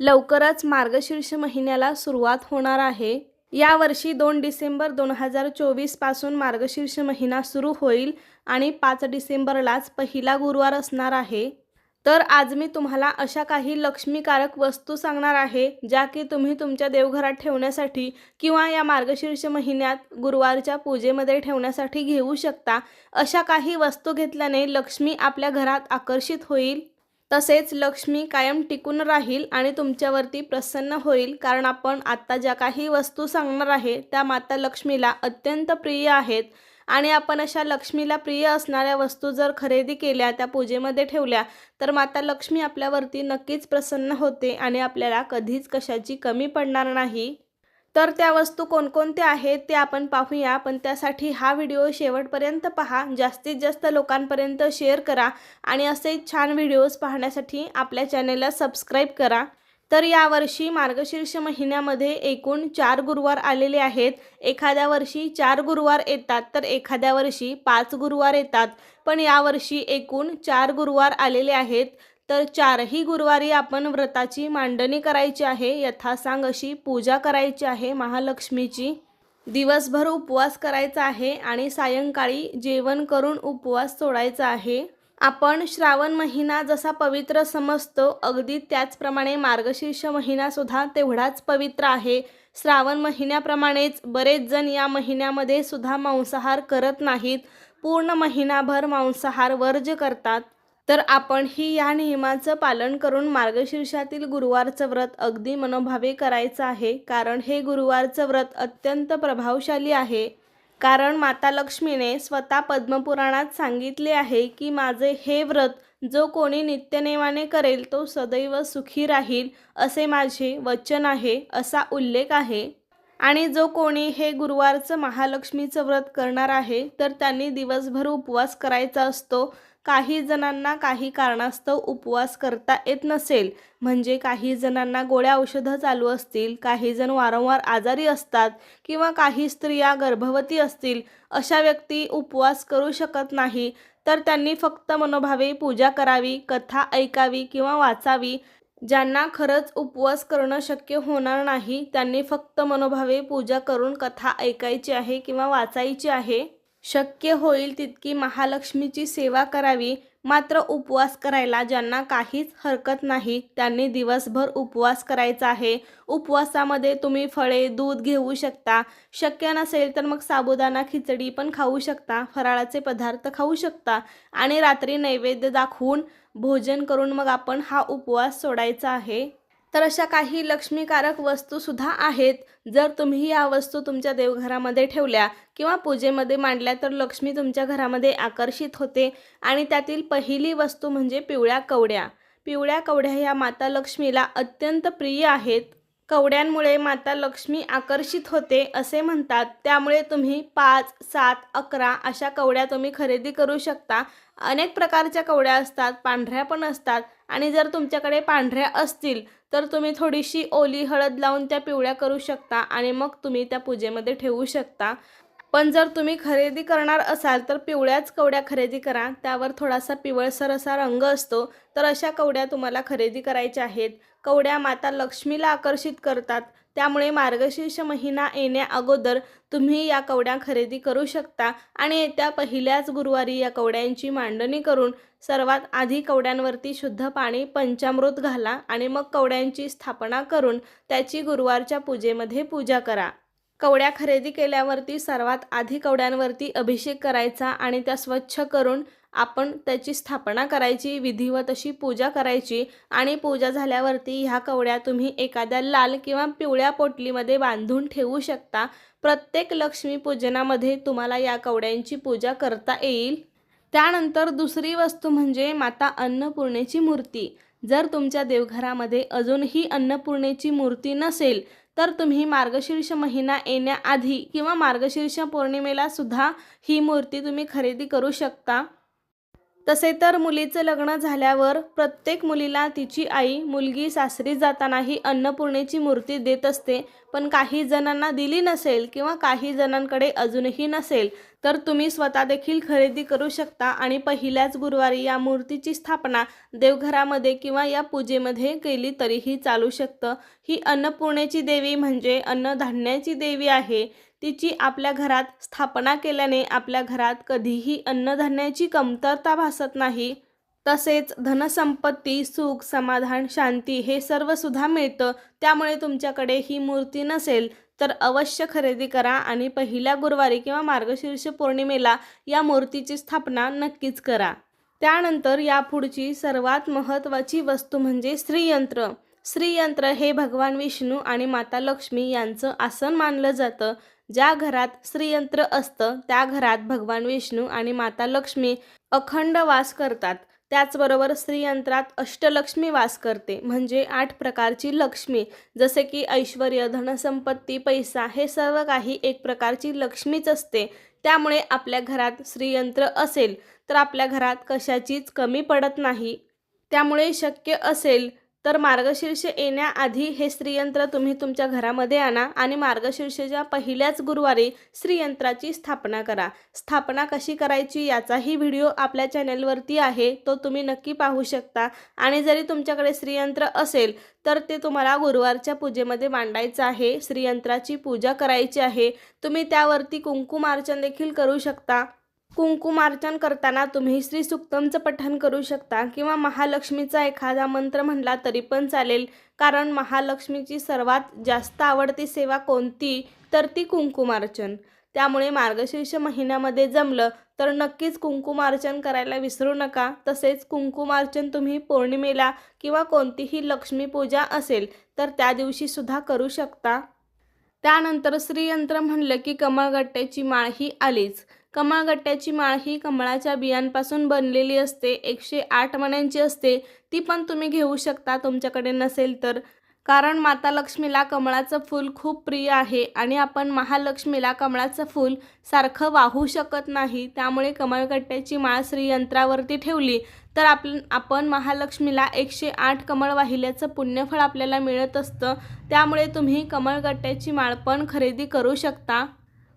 लवकरच मार्गशीर्ष महिन्याला सुरुवात होणार आहे. यावर्षी दोन डिसेंबर दोन हजार चोवीसपासून मार्गशीर्ष महिना सुरू होईल आणि पाच डिसेंबरलाच पहिला गुरुवार असणार आहे. तर आज मी तुम्हाला अशा काही लक्ष्मीकारक वस्तू सांगणार आहे ज्या की तुम्ही तुमच्या देवघरात ठेवण्यासाठी किंवा या मार्गशीर्ष महिन्यात गुरुवारच्या पूजेमध्ये ठेवण्यासाठी घेऊ शकता. अशा काही वस्तू घेतल्याने लक्ष्मी आपल्या घरात आकर्षित होईल. तसेच लक्ष्मी कायम टिकून राहील आणि तुमच्यावरती प्रसन्न होईल. कारण आपण आत्ता ज्या काही वस्तू सांगणार आहे त्या माता लक्ष्मीला अत्यंत प्रिय आहेत. आणि आपण अशा लक्ष्मीला प्रिय असणाऱ्या वस्तू जर खरेदी केल्या त्या पूजेमध्ये ठेवल्या तर माता लक्ष्मी आपल्यावरती नक्कीच प्रसन्न होते आणि आपल्याला कधीच कशाची कमी पडणार नाही. तर त्या वस्तू कोणकोणत्या आहेत ते आपण पाहूया पण त्यासाठी हा व्हिडिओ शेवटपर्यंत पहा. जास्तीत जास्त लोकांपर्यंत शेअर करा आणि असे छान व्हिडिओज पाहण्यासाठी आपल्या चॅनेलला सबस्क्राईब करा. तर यावर्षी मार्गशीर्ष महिन्यामध्ये एकूण चार गुरुवार आलेले आहेत. एखाद्या वर्षी चार गुरुवार येतात तर एखाद्या वर्षी पाच गुरुवार येतात. पण यावर्षी एकूण चार गुरुवार आलेले आहेत. तर चारही गुरुवारी आपण व्रताची मांडणी करायची आहे यथासांग अशी पूजा करायची आहे महालक्ष्मीची. दिवसभर उपवास करायचा आहे आणि सायंकाळी जेवण करून उपवास सोडायचा आहे. आपण श्रावण महिना जसा पवित्र समजतो अगदी त्याचप्रमाणे मार्गशीर्ष महिनासुद्धा तेवढाच पवित्र आहे. श्रावण महिन्याप्रमाणेच बरेच जण या महिन्यामध्ये सुद्धा मांसाहार करत नाहीत. पूर्ण महिनाभर मांसाहार वर्ज करतात. तर आपण ही या नियमाचं पालन करून मार्गशीर्षातील गुरुवारचं व्रत अगदी मनोभावे करायचं आहे. कारण हे गुरुवारचं व्रत अत्यंत प्रभावशाली आहे. कारण माता लक्ष्मीने स्वतः पद्मपुराणात सांगितले आहे की माझे हे व्रत जो कोणी नित्यनेमाने करेल तो सदैव सुखी राहील असे माझे वचन आहे असा उल्लेख आहे. आणि जो कोणी हे गुरुवारचं महालक्ष्मीचं व्रत करणार आहे तर त्यांनी दिवसभर उपवास करायचा असतो. काही जणांना काही कारणास्तव उपवास करता येत नसेल. म्हणजे काही जणांना गोळ्या औषधं चालू असतील काही जण वारंवार आजारी असतात किंवा काही स्त्रिया गर्भवती असतील अशा व्यक्ती उपवास करू शकत नाही. तर त्यांनी फक्त मनोभावे पूजा करावी कथा ऐकावी किंवा वाचावी. ज्यांना खरंच उपवास करणं शक्य होणार नाही त्यांनी फक्त मनोभावे पूजा करून कथा ऐकायची आहे किंवा वाचायची आहे. शक्य होईल तितकी महालक्ष्मीची सेवा करावी मात्र उपवास करायला ज्यांना काहीच हरकत नाही त्यांनी दिवसभर उपवास करायचा आहे. उपवासामध्ये तुम्ही फळे दूध घेऊ शकता. शक्य नसेल तर मग साबुदाणा खिचडी पण खाऊ शकता. फराळाचे पदार्थ खाऊ शकता. आणि रात्री नैवेद्य दाखवून भोजन करून मग आपण हा उपवास सोडायचा आहे. तर अशा काही लक्ष्मीकारक वस्तूसुद्धा आहेत. जर तुम्ही या वस्तू तुमच्या देवघरामध्ये ठेवल्या किंवा पूजेमध्ये मांडल्या तर लक्ष्मी तुमच्या घरामध्ये आकर्षित होते. आणि त्यातील पहिली वस्तू म्हणजे पिवळ्या कवड्या. पिवळ्या कवड्या ह्या माता लक्ष्मीला अत्यंत प्रिय आहेत. कवड्यांमुळे माता लक्ष्मी आकर्षित होते असे म्हणतात. त्यामुळे तुम्ही पाच सात अकरा अशा कवड्या तुम्ही खरेदी करू शकता. अनेक प्रकारच्या कवड्या असतात पांढऱ्या पण असतात. आणि जर तुमच्याकडे पांढऱ्या असतील तर तुम्ही थोडीशी ओली हळद लावून त्या पिवळ्या करू शकता आणि मग तुम्ही त्या पूजेमध्ये ठेवू शकता. पण जर तुम्ही खरेदी करणार असाल तर पिवळ्याच कवड्या खरेदी करा. त्यावर थोडासा पिवळसर असा रंग असतो तर अशा कवड्या तुम्हाला खरेदी करायच्या आहेत. कवड्या माता लक्ष्मीला आकर्षित करतात. त्यामुळे मार्गशीर्ष महिना येण्या अगोदर तुम्ही या कवड्या खरेदी करू शकता आणि येत्या पहिल्याच गुरुवारी या कवड्यांची मांडणी करून सर्वात आधी कवड्यांवरती शुद्ध पाणी पंचामृत घाला आणि मग कवड्यांची स्थापना करून त्याची गुरुवारच्या पूजेमध्ये पूजा करा. कवड्या खरेदी केल्यावरती सर्वात आधी कवड्यांवरती अभिषेक करायचा आणि त्या स्वच्छ करून आपण त्याची स्थापना करायची विधिवत अशी पूजा करायची आणि पूजा झाल्यावरती ह्या कवड्या तुम्ही एखाद्या लाल किंवा पिवळ्या पोटलीमध्ये बांधून ठेवू शकता. प्रत्येक लक्ष्मीपूजनामध्ये तुम्हाला या कवड्यांची पूजा करता येईल. त्यानंतर दुसरी वस्तू म्हणजे माता अन्नपूर्णेची मूर्ती. जर तुमच्या देवघरामध्ये अजूनही अन्नपूर्णेची मूर्ती नसेल तर तुम्ही मार्गशीर्ष महिना येण्याआधी किंवा मार्गशीर्ष पौर्णिमेला सुद्धा ही मूर्ती तुम्ही खरेदी करू शकता. तसे तर मुलीचं लग्न झाल्यावर प्रत्येक मुलीला तिची आई मुलगी सासरी जातानाही अन्नपूर्णेची मूर्ती देत असते. पण काही जणांना दिली नसेल किंवा काही जणांकडे अजूनही नसेल तर तुम्ही स्वतः देखील खरेदी करू शकता आणि पहिल्याच गुरुवारी या मूर्तीची स्थापना देवघरामध्ये किंवा या पूजेमध्ये केली तरीही चालू शकतं. ही अन्नपूर्णेची देवी म्हणजे अन्नधान्याची देवी आहे. तिची आपल्या घरात स्थापना केल्याने आपल्या घरात कधीही अन्नधान्याची कमतरता भासत नाही. तसेच धनसंपत्ती सुख समाधान शांती हे सर्वसुद्धा मिळतं. त्यामुळे तुमच्याकडे ही मूर्ती नसेल तर अवश्य खरेदी करा आणि पहिल्या गुरुवारी किंवा मार्गशीर्ष पौर्णिमेला या मूर्तीची स्थापना नक्कीच करा. त्यानंतर यापुढची सर्वात महत्त्वाची वस्तू म्हणजे श्रीयंत्र. श्रीयंत्र हे भगवान विष्णू आणि माता लक्ष्मी यांचं आसन मानलं जातं. ज्या घरात श्रीयंत्र असतं त्या घरात भगवान विष्णू आणि माता लक्ष्मी अखंड वास करतात. त्याचबरोबर स्त्रीयंत्रात अष्टलक्ष्मी वास करते. म्हणजे आठ प्रकारची लक्ष्मी. जसे की ऐश्वर धनसंपत्ती पैसा हे सर्व काही एक प्रकारची लक्ष्मीच असते. त्यामुळे आपल्या घरात श्रीयंत्र असेल तर आपल्या घरात कशाचीच कमी पडत नाही. त्यामुळे शक्य असेल तर मार्गशीर्ष येण्याआधी हे श्रीयंत्र तुम्ही तुमच्या घरामध्ये आणा आणि मार्गशीर्षच्या पहिल्याच गुरुवारी श्रीयंत्राची स्थापना करा. स्थापना कशी करायची याचाही व्हिडिओ आपल्या चॅनलवरती आहे तो तुम्ही नक्की पाहू शकता. आणि जरी तुमच्याकडे श्रीयंत्र असेल तर ते तुम्हाला गुरुवारच्या पूजेमध्ये मांडायचं आहे. श्रीयंत्राची पूजा करायची आहे. तुम्ही त्यावरती कुंकुमार्चन देखील करू शकता. कुंकुमार्चन करताना तुम्ही श्री सुक्तमचं पठण करू शकता किंवा महालक्ष्मीचा एखादा मंत्र म्हणला तरी पण चालेल. कारण महालक्ष्मीची सर्वात जास्त आवडती सेवा कोणती? तर ती कुंकुमार्चन. त्यामुळे मार्गशीर्ष महिन्यामध्ये जमलं तर नक्कीच कुंकुमार्चन करायला विसरू नका. तसेच कुंकुमार्चन तुम्ही पौर्णिमेला किंवा कोणतीही लक्ष्मी पूजा असेल तर त्या दिवशी सुद्धा करू शकता. त्यानंतर श्रीयंत्र म्हणलं की कमळगट्ट्याची माळ ही आलीच. कमळगट्ट्याची माळ ही कमळाच्या बियांपासून बनलेली असते. एकशे आठ मण्यांची असते. ती पण तुम्ही घेऊ शकता. तुमच्याकडे नसेल तर. कारण माता लक्ष्मीला कमळाचं फूल खूप प्रिय आहे आणि आपण महालक्ष्मीला कमळाचं फूल सारखं वाहू शकत नाही. त्यामुळे कमळगट्ट्याची माळ श्रीयंत्रावरती ठेवली तर आप आपण महालक्ष्मीला एकशे आठ कमळ वाहिल्याचं पुण्यफळ आपल्याला मिळत असतं. त्यामुळे तुम्ही कमळगट्ट्याची माळ पण खरेदी करू शकता.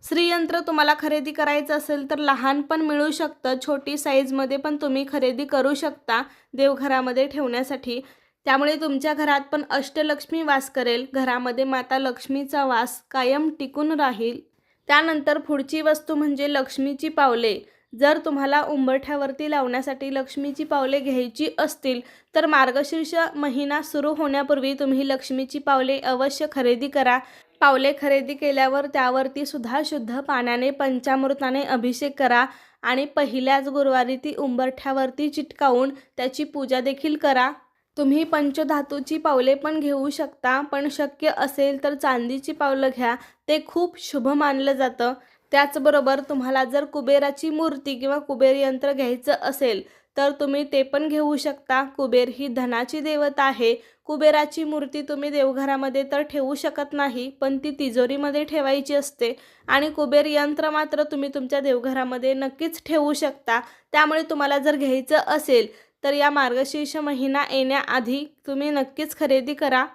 श्रीयंत्र तुम्हाला खरेदी करायचं असेल तर लहान पण मिळू शकतं छोटी साईजमध्ये पण तुम्ही खरेदी करू शकता देवघरामध्ये ठेवण्यासाठी. त्यामुळे तुमच्या घरात पण अष्टलक्ष्मी वास करेल. घरामध्ये माता लक्ष्मीचा वास कायम टिकून राहील. त्यानंतर पुढची वस्तू म्हणजे लक्ष्मीची पावले. जर तुम्हाला उंबरठ्यावरती लावण्यासाठी लक्ष्मीची पावले घ्यायची असतील तर मार्गशीर्ष महिना सुरू होण्यापूर्वी तुम्ही लक्ष्मीची पावले अवश्य खरेदी करा. पावले खरेदी केल्यावर त्यावरती सुद्धा शुद्ध पाण्याने पंचामृताने अभिषेक करा आणि पहिल्याच गुरुवारी ती उंबरठ्यावरती चिटकावून त्याची पूजा देखील करा. तुम्ही पंचधातूची पावले पण घेऊ शकता पण शक्य असेल तर चांदीची पावलं घ्या. ते खूप शुभ मानलं जातं. त्याचबरोबर तुम्हाला जर कुबेराची मूर्ती किंवा कुबेर यंत्र घ्यायचं असेल तर तुम्ही ते पण घेऊ शकता. कुबेर ही धनाची देवता आहे. कुबेराची मूर्ती तुम्ही देवघरामध्ये तर ठेवू शकत नाही पण ती तिजोरीमध्ये ठेवायची असते. आणि कुबेर यंत्र मात्र तुम्ही तुमच्या देवघरामध्ये नक्कीच ठेवू शकता. त्यामुळे तुम्हाला जर घ्यायचं असेल तर या मार्गशीर्ष महिना येण्याआधी तुम्ही नक्कीच खरेदी करा.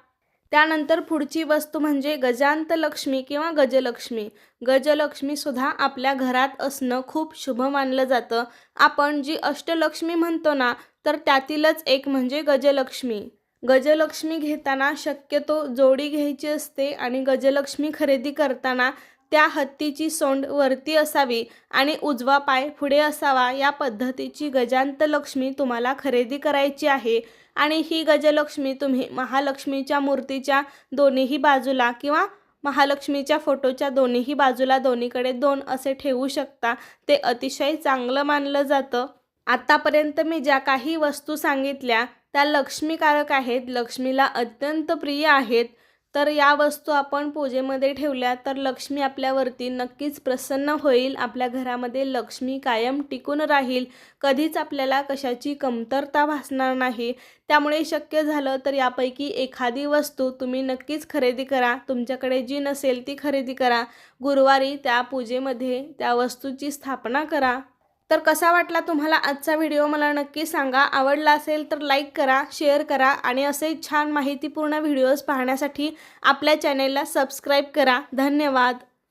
त्यानंतर पुढची वस्तू म्हणजे गजांत लक्ष्मी किंवा गजलक्ष्मी. गजलक्ष्मीसुद्धा आपल्या घरात असणं खूप शुभ मानलं जातं. आपण जी अष्टलक्ष्मी म्हणतो ना तर त्यातीलच एक म्हणजे गजलक्ष्मी. गजलक्ष्मी घेताना शक्यतो जोडी घ्यायची असते आणि गजलक्ष्मी खरेदी करताना त्या हत्तीची सोंड वरती असावी आणि उजवा पाय पुढे असावा या पद्धतीची गजांत लक्ष्मी तुम्हाला खरेदी करायची आहे. आणि ही गजलक्ष्मी तुम्ही महालक्ष्मीच्या मूर्तीच्या दोन्हीही बाजूला किंवा महालक्ष्मीच्या फोटोच्या दोन्हीही बाजूला दोन्हीकडे दोन असे ठेवू शकता. ते अतिशय चांगलं मानलं जातं. आत्तापर्यंत मी ज्या काही वस्तू सांगितल्या त्या लक्ष्मीकारक आहेत. लक्ष्मीला अत्यंत प्रिय आहेत. तर या वस्तू आपण पूजेमध्ये ठेवल्या तर लक्ष्मी आपल्यावरती नक्कीच प्रसन्न होईल. आपल्या घरामध्ये लक्ष्मी कायम टिकून राहील. कधीच आपल्याला कशाची कमतरता भासणार नाही. त्यामुळे शक्य झालं तर यापैकी एखादी वस्तू तुम्ही नक्कीच खरेदी करा. तुमच्याकडे जी नसेल ती खरेदी करा. गुरुवारी त्या पूजेमध्ये त्या वस्तूची स्थापना करा. तर कसा वाटला तुम्हाला आजचा व्हिडिओ मला नक्की सांगा. आवडला असेल तर लाईक करा शेअर करा आणि असे छान माहितीपूर्ण व्हिडिओज पाहण्यासाठी आपल्या चॅनेलला सबस्क्राईब करा. धन्यवाद.